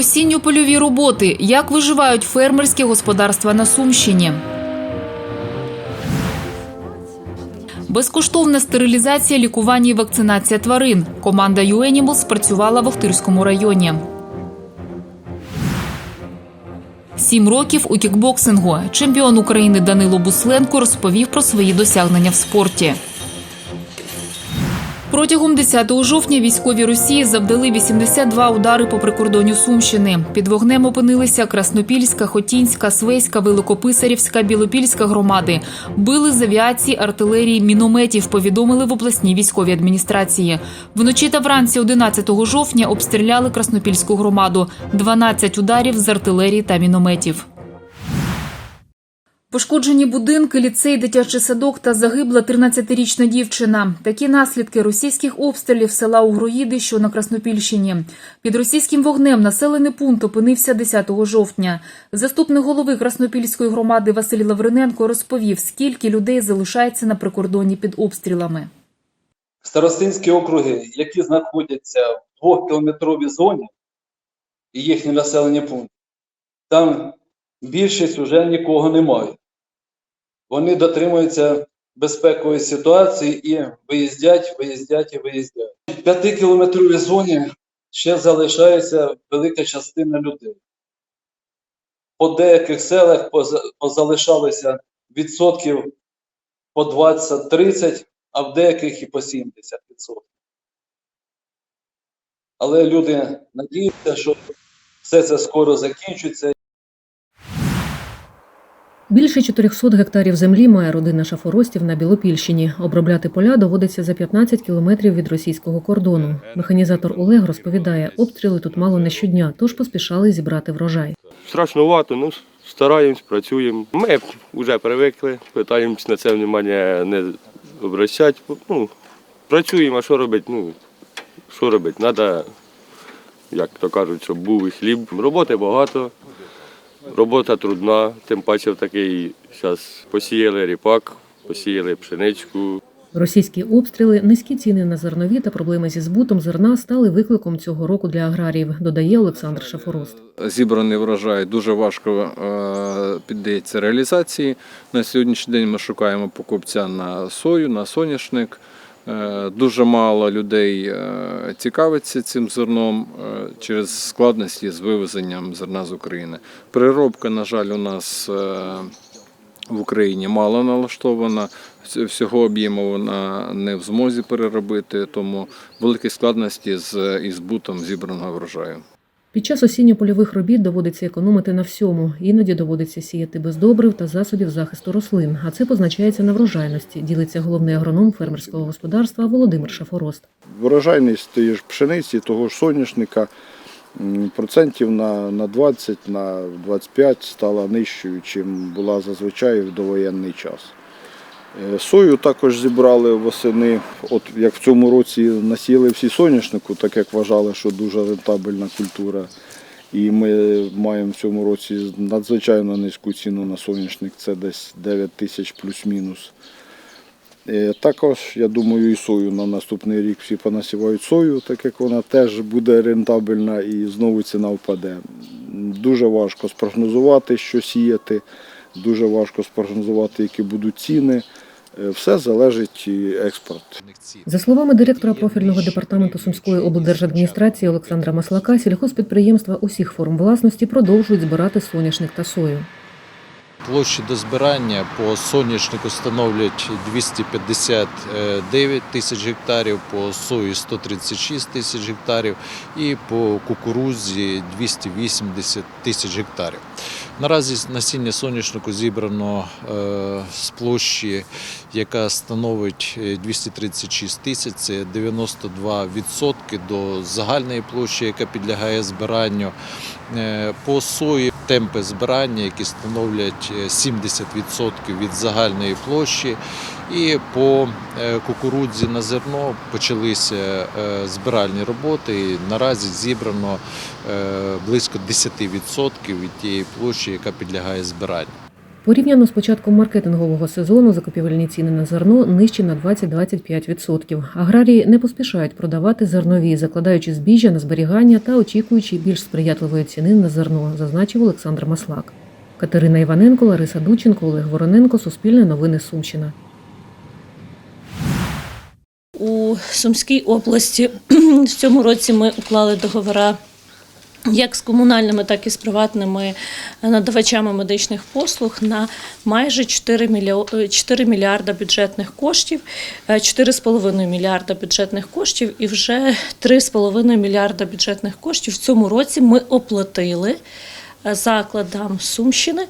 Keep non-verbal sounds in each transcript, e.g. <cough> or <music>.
Осінньо-польові роботи. Як виживають фермерські господарства на Сумщині? Безкоштовна стерилізація, лікування і вакцинація тварин. Команда «ЮЕнімал» спрацювала в Охтирському районі. Сім років у кікбоксингу. Чемпіон України Данило Бусленко розповів про свої досягнення в спорті. Протягом 10 жовтня військові Росії завдали 82 удари по прикордонню Сумщини. Під вогнем опинилися Краснопільська, Хотінська, Свеська, Великописарівська, Білопільська громади. Били з авіації, артилерії, мінометів. Повідомили в обласній військовій адміністрації. Вночі та вранці 11 жовтня обстріляли Краснопільську громаду. 12 ударів з артилерії та мінометів. Пошкоджені будинки, ліцей, дитячий садок та загибла 13-річна дівчина. Такі наслідки російських обстрілів села Угроїди, що на Краснопільщині. Під російським вогнем населений пункт опинився 10 жовтня. Заступник голови Краснопільської громади Василь Лавриненко розповів, скільки людей залишається на прикордонні під обстрілами. Старостинські округи, які знаходяться в двохкілометровій зоні і їхні населені пункти, там більшість вже нікого немає. Вони дотримуються безпекової ситуації і виїздять, виїздять і виїздять. В п'ятикілометровій зоні ще залишається велика частина людей. По деяких селах позалишалися відсотків по 20-30, а в деяких і по 70%. Але люди надіються, що все це скоро закінчиться Більше 400 гектарів землі має родина шафоростів на Білопільщині. Обробляти поля доводиться за 15 кілометрів від російського кордону. Механізатор Олег розповідає, обстріли тут мало не щодня, тож поспішали зібрати врожай. Страшнувато, ну стараємось, працюємо. Ми вже привикли, питаємось на це внимання не обращати. Ну, працюємо, а що робити? Ну, що робити? Треба, як то кажуть, щоб був і хліб. Роботи багато, робота трудна, тим паче в такий час посіяли ріпак, посіяли пшеничку. Російські обстріли, низькі ціни на зернові та проблеми зі збутом зерна стали викликом цього року для аграріїв, додає Олександр Шафорост. Зібраний врожай дуже важко е, піддається реалізації. На сьогоднішній день ми шукаємо покупця на сою, на соняшник. Е, Дуже мало людей е, цікавиться цим зерном е, через складності з вивезенням зерна з України. Переробка, на жаль, у нас в Україні мало налаштована. Всього об'єму вона не в змозі переробити, тому великі складності з із збутом зібраного врожаю. Під час осінньо-польових робіт доводиться економити на всьому. Іноді доводиться сіяти без добрив та засобів захисту рослин. А це позначається на врожайності, ділиться головний агроном фермерського господарства Володимир Шафорост. Врожайність тієї ж пшениці, того ж соняшника процентів на, на 20, на 25 стала нижчою, чим була зазвичай в довоєнний час. Е, Сою також зібрали восени, от як в цьому році насіяли всі соняшнику, так як вважали, що дуже рентабельна культура. І ми маємо в цьому році надзвичайно низьку ціну на соняшник, це десь 9 тисяч плюс-мінус. Е, Також, я думаю, і сою на наступний рік всі понасівають сою, так як вона теж буде рентабельна і знову ціна впаде. Дуже важко спрогнозувати, що сіяти, дуже важко спрогнозувати, які будуть ціни. Е, Все залежить і експорт. За словами директора профільного департаменту Сумської облдержадміністрації Олександра Маслака, сільхозпідприємства усіх форм власності продовжують збирати соняшник та сою. Площі до збирання по соняшнику становлять 259 тисяч гектарів, по сої 136 тисяч гектарів і по кукурудзі 280 тисяч гектарів. Наразі насіння соняшнику зібрано е, з площі, яка становить е, 236 тисяч, це 92% до загальної площі, яка підлягає збиранню. Е, По сої темпи збирання, які становлять е, 70% від загальної площі. І по е, кукурудзі на зерно почалися е, збиральні роботи. І наразі зібрано е, близько 10% від тієї площі, яка підлягає збиранню. Порівняно з початком маркетингового сезону закупівельні ціни на зерно нижчі на 20-25%. Аграрії не поспішають продавати зернові, закладаючи збіжжя на зберігання та очікуючи більш сприятливої ціни на зерно, зазначив Олександр Маслак. Катерина Іваненко, Лариса Дученко, Олег Вороненко, Суспільне новини Сумщина. У Сумській області <clears throat> в цьому році ми уклали договори як з комунальними, так і з приватними надавачами медичних послуг на майже 4, мільярда бюджетних коштів, е, 4,5 мільярда бюджетних коштів і вже 3,5 мільярда бюджетних коштів в цьому році ми оплатили е, закладам Сумщини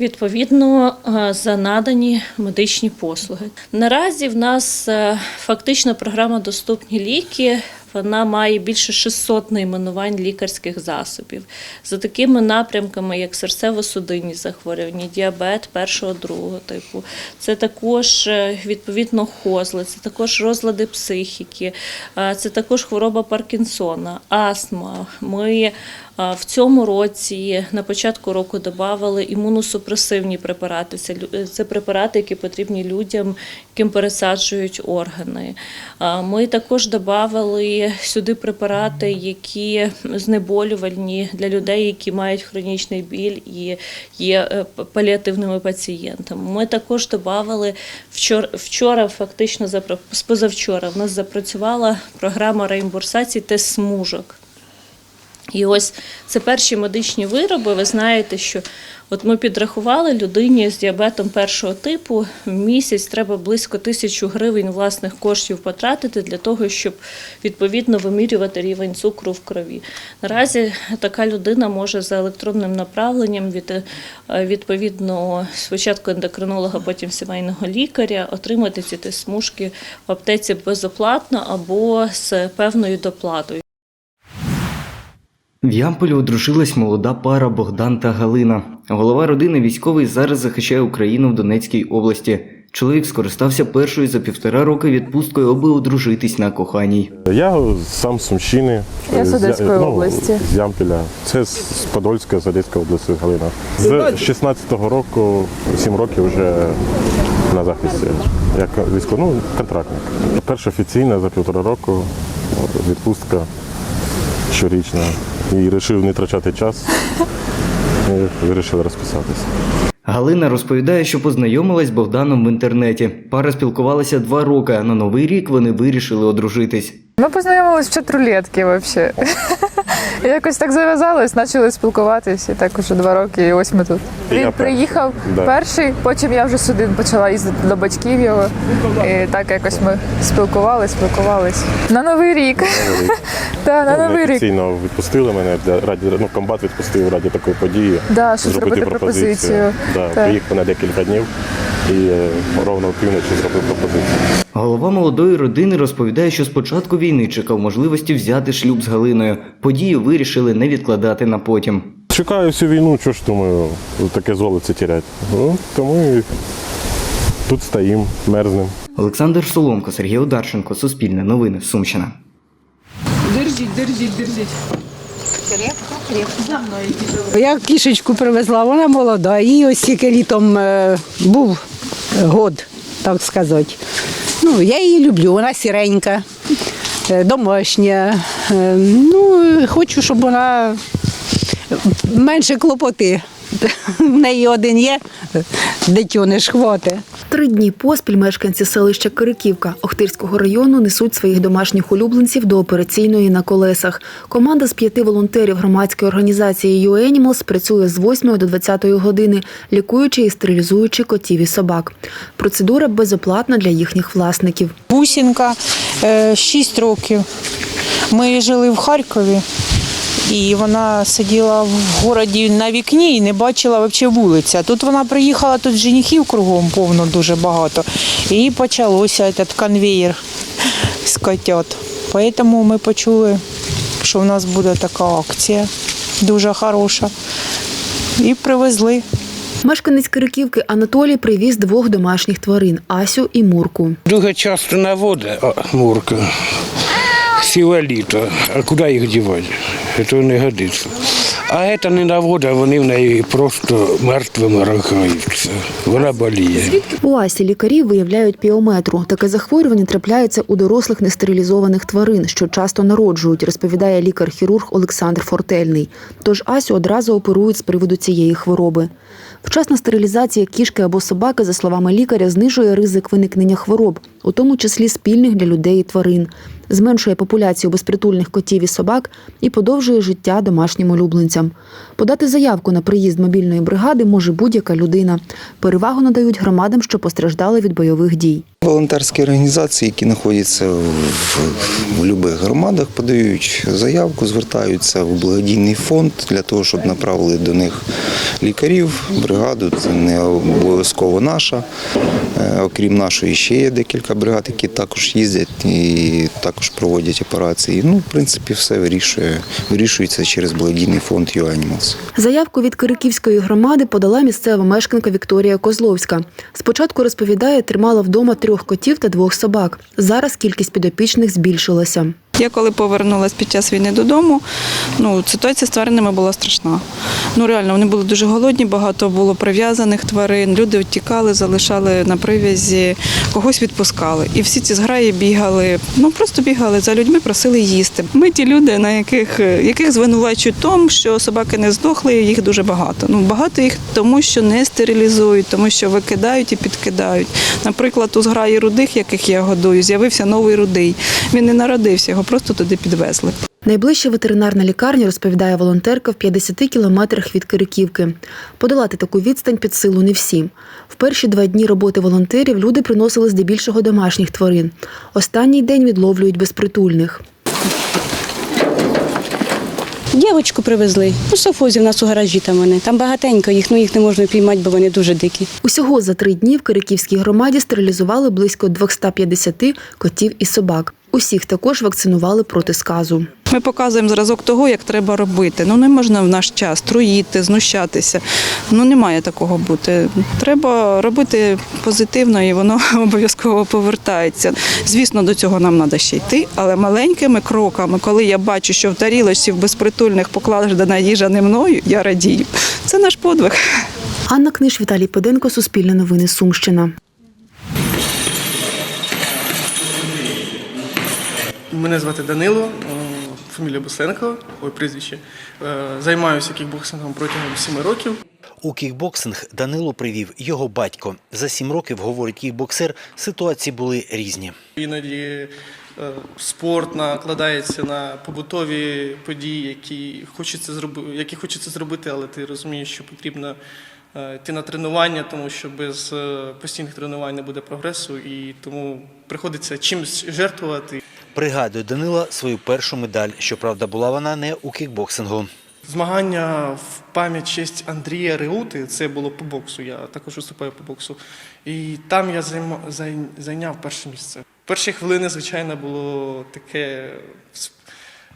відповідно е, за надані медичні послуги. Наразі в нас е, фактично програма Доступні ліки. Вона має більше 600 найменувань лікарських засобів за такими напрямками, як серцево-судинні захворювання, діабет першого другого типу. Це також е, відповідно хозли, це також розлади психіки, це також хвороба Паркінсона, астма. Ми в цьому році на початку року додавали імуносупресивні препарати. Це, препарати, які потрібні людям, яким пересаджують органи. Ми також додавали сюди препарати, які знеболювальні для людей, які мають хронічний біль і є е, паліативними пацієнтами. Ми також додавали вчора, вчора, фактично з позавчора, в нас запрацювала програма реімбурсації тест смужок. І ось це перші медичні вироби. Ви знаєте, що от ми підрахували людині з діабетом першого типу в місяць треба близько тисячу гривень власних коштів потратити для того, щоб відповідно вимірювати рівень цукру в крові. Наразі така людина може за електронним направленням від е, відповідно спочатку ендокринолога, потім сімейного лікаря отримати ці смужки в аптеці безоплатно або з певною доплатою. В Ямполі одружилась молода пара Богдан та Галина. Голова родини військовий зараз захищає Україну в Донецькій області. Чоловік скористався першою за півтора роки відпусткою, аби одружитись на коханій. Я сам з Сумщини. Я з З- Одеської ну, області. З Ямпіля. Це з з Подольська, з Одеської області Галина. З 16-го року, 7 років вже на захисті. Як військовий, ну, контрактник. Перша офіційна за півтора року відпустка щорічна. І вирішив не втрачати час. І вирішили розписатися. Галина розповідає, що познайомилась з Богданом в інтернеті. Пара спілкувалася два роки, а на новий рік вони вирішили одружитись. Ми познайомились в чатрулетки взагалі. <laughs> Якось так зав'язалось, почали спілкуватись, і так уже два роки, і ось ми тут. Я Він приїхав Да. перший, потім я вже сюди почала їздити до батьків його. І так якось ми спілкувались, спілкувались. На новий рік. Так, <laughs> на Ну, новий рік. офіційно відпустили мене для раді, ну, комбат відпустив раді такої події. Да, щоб зробити пропозицію. Да, приїхав на декілька днів і е, ровно в півночі зробив пропозицію. Голова молодої родини розповідає, що з початку війни чекав можливості взяти шлюб з Галиною. Подію вирішили не відкладати на потім. Чекаю всю війну, що ж думаю, таке золоце тіряти. Ну, тому і тут стоїм, мерзнем. Олександр Соломко, Сергій Одарченко, Суспільне новини, Сумщина. Я кішечку привезла, вона молода. Їй ось тільки літом е, був год, так сказати. Ну, я її люблю, вона сіренька, е, домашня. Е, ну, хочу, щоб вона менше клопоти. В неї один є, дитюниш хвати. Три дні поспіль мешканці селища Кириківка Охтирського району несуть своїх домашніх улюбленців до операційної на колесах. Команда з п'яти волонтерів громадської організації «YouAnimals» працює з 8 до 20 години, лікуючи і стерилізуючи котів і собак. Процедура безоплатна для їхніх власників. Бусінка 6 років. Ми жили в Харкові, і вона сиділа в городі на вікні і не бачила взагалі вулиці. А Тут вона приїхала, тут женихів кругом повно дуже багато. І почалося цей конвеєр з котят. Тому ми почули, що в нас буде така акція дуже хороша. І привезли. Мешканець Кириківки Анатолій привіз двох домашніх тварин Асю і Мурку. Дуже часто наводить мурка. Сіле літо. А куди їх дівати? Це не годиться. А це не навода, вони в неї просто мертвими рахаються. Вона боліє. У Асі лікарі виявляють піометру. Таке захворювання трапляється у дорослих нестерилізованих тварин, що часто народжують, розповідає лікар-хірург Олександр Фортельний. Тож Асю одразу оперують з приводу цієї хвороби. Вчасна стерилізація кішки або собаки, за словами лікаря, знижує ризик виникнення хвороб, у тому числі спільних для людей і тварин, зменшує популяцію безпритульних котів і собак і подовжує життя домашнім улюбленцям. Подати заявку на приїзд мобільної бригади може будь-яка людина. Перевагу надають громадам, що постраждали від бойових дій. Волонтерські організації, які знаходяться в, будь-яких громадах, подають заявку, звертаються в благодійний фонд для того, щоб направили до них лікарів, бригаду. Це не обов'язково наша. Е, Окрім нашої, ще є декілька бригад, які також їздять і також проводять операції. Ну, в принципі, все вирішує, вирішується через благодійний фонд «Юанімалс». Заявку від Кириківської громади подала місцева мешканка Вікторія Козловська. Спочатку розповідає, тримала вдома трьох котів та двох собак. Зараз кількість підопічних збільшилася. Я коли повернулася під час війни додому, ну ситуація з тваринами була страшна. Ну реально, вони були дуже голодні, багато було прив'язаних тварин. Люди втікали, залишали на прив'язі, когось відпускали. І всі ці зграї бігали, ну просто бігали за людьми, просили їсти. Ми ті люди, на яких, яких звинувачують тому, що собаки не здохли, їх дуже багато. Ну багато їх тому, що не стерилізують, тому що викидають і підкидають. Наприклад, у зграї рудих, яких я годую, з'явився новий рудий. Він не народився, його просто туди підвезли. Найближча ветеринарна лікарня, розповідає волонтерка, в 50 кілометрах від Кириківки. Подолати таку відстань під силу не всім. В перші два дні роботи волонтерів люди приносили здебільшого домашніх тварин. Останній день відловлюють безпритульних. Дівочку привезли. У Софозі в нас у гаражі там вони. Там багатенько їх, ну їх не можна піймати, бо вони дуже дикі. Усього за три дні в Кириківській громаді стерилізували близько 250 котів і собак. Усіх також вакцинували проти сказу. Ми показуємо зразок того, як треба робити. Ну не можна в наш час труїти, знущатися. Ну не має такого бути. Треба робити позитивно, і воно <laughs> обов'язково повертається. Звісно, до цього нам треба ще йти, але маленькими кроками, коли я бачу, що в тарілочці в безпритульних покладена їжа не мною, я радію. Це наш подвиг. Анна Книж, Віталій Педенко, Суспільне новини, Сумщина. Мене звати Данило, е, фамілія Бусенко, ой, прізвище. Е, Займаюся кікбоксингом протягом 7 років. У кікбоксинг Данило привів його батько. За сім років, говорить кікбоксер, ситуації були різні. Іноді е, спорт накладається на побутові події, які хочеться зробити, які хочеться зробити, але ти розумієш, що потрібно йти на тренування, тому що без постійних тренувань не буде прогресу, і тому приходиться чимось жертвувати. Пригадує Данила свою першу медаль. Щоправда, була вона не у кікбоксингу. Змагання в пам'ять честь Андрія Реути, це було по боксу, я також виступаю по боксу. І там я зайняв перше місце. Перші хвилини, звичайно, було таке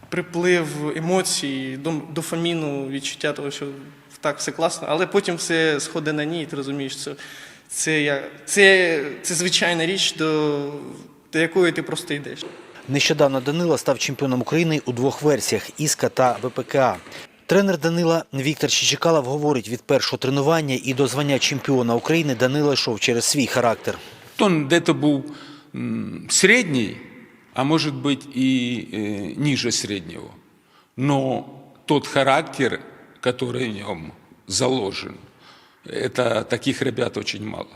приплив емоцій, дофаміну, відчуття того, що так все класно, але потім все сходить на ні, і ти розумієш, це, я, це, це звичайна річ, до, до якої ти просто йдеш. Нещодавно Данила став чемпіоном України у двох версіях Іска та ВПКА. Тренер Данила Віктор Чичикалов говорить, від першого тренування і до звання чемпіона України Данила йшов через свій характер. Он где-то был м, средний, а может быть и э, ниже среднего. Но тот характер, который в нем заложен, это таких ребят очень мало.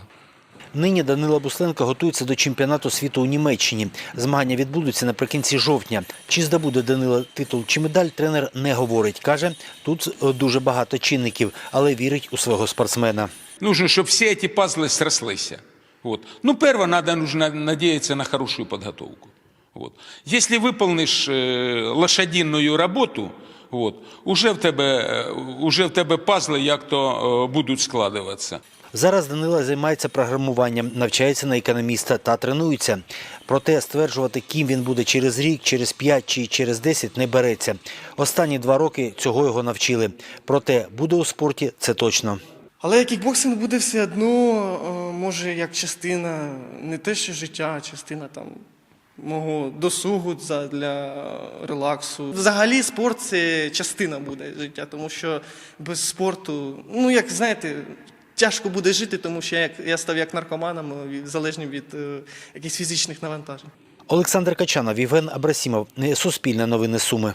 Нині Данила Бусленко готується до чемпіонату світу у Німеччині. Змагання відбудуться наприкінці жовтня. Чи здобуде Данила титул чи медаль, тренер не говорить. Каже, тут е, дуже багато чинників, але вірить у свого спортсмена. Нужно, чтобы все эти пазлы срослись. Вот. Ну, первое, надо нужно надеяться на хорошую подготовку. Вот. Если выполнишь э, лошадиную работу, вот, уже, в тебе, е, уже в тебе пазли як-то е, будуть складуватися. Зараз Данила займається програмуванням, навчається на економіста та тренується. Проте стверджувати, ким він буде через рік, через п'ять чи через десять не береться. Останні два роки цього його навчили. Проте буде у спорті це точно. Але кікбоксинг буде все одно, е, може, як частина, не те, що життя, а частина там мого досугу для релаксу. Взагалі спорт це частина буде життя, тому що без спорту, ну як знаєте, тяжко буде жити, тому що я, я став як наркоманом, е, залежним від е, якихось фізичних навантажень. Олександр Качанов, Євген Абрасімов. Суспільне новини Суми.